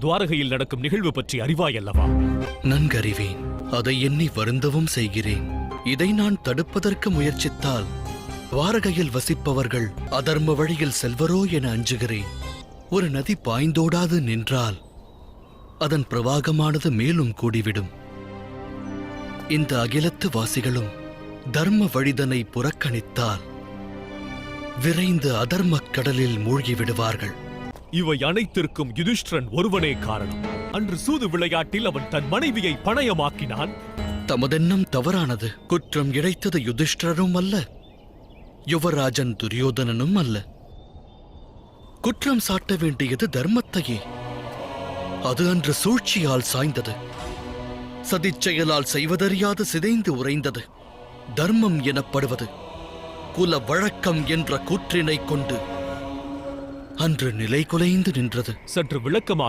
துவாரகையில் நடக்கும் நிகழ்வு பற்றி அறிவாய் அல்லவா? நன்கறிவேன். அதை எண்ணி வருந்தவும் செய்கிறேன். இதை நான் தடுப்பதற்கு முயற்சித்தால் துவாரகையில் வசிப்பவர்கள் அதர்ம வழியில் செல்வரோ என அஞ்சுகிறேன். ஒரு நதி பாய்ந்தோடாது நின்றால் அதன் பிரவாகமானது மேலும் கூடிவிடும். இந்த அகிலத்து வாசிகளும் தர்ம வழிதனை புறக்கணித்தால் விரைந்து அதர்மக் கடலில் மூழ்கி விடுவார்கள். இவை அனைத்திற்கும் யுதிஷ்டிரன் ஒருவனே காரணம். அன்று சூது விளையாட்டில் அவன் தன் மனைவியை பணயமாக்கினான். தமதெண்ணம் தவறானது. குற்றம் இழைத்தது யுதிஷ்டரும் அல்ல. யுவராஜன் துரியோதனனும் அல்ல. குற்றம் சாட்ட வேண்டியது தர்மத்தையே. அது அன்று சூழ்ச்சியால் சாய்ந்தது. சதிச்செயலால் செய்வதறியாது சிதைந்து உறைந்தது. தர்மம் எனப்படுவது. குல வழக்கம் என்ற கூற்றினைக் கொண்டு அன்று நிலை குலைந்து நின்றது. சற்று விளக்கமாக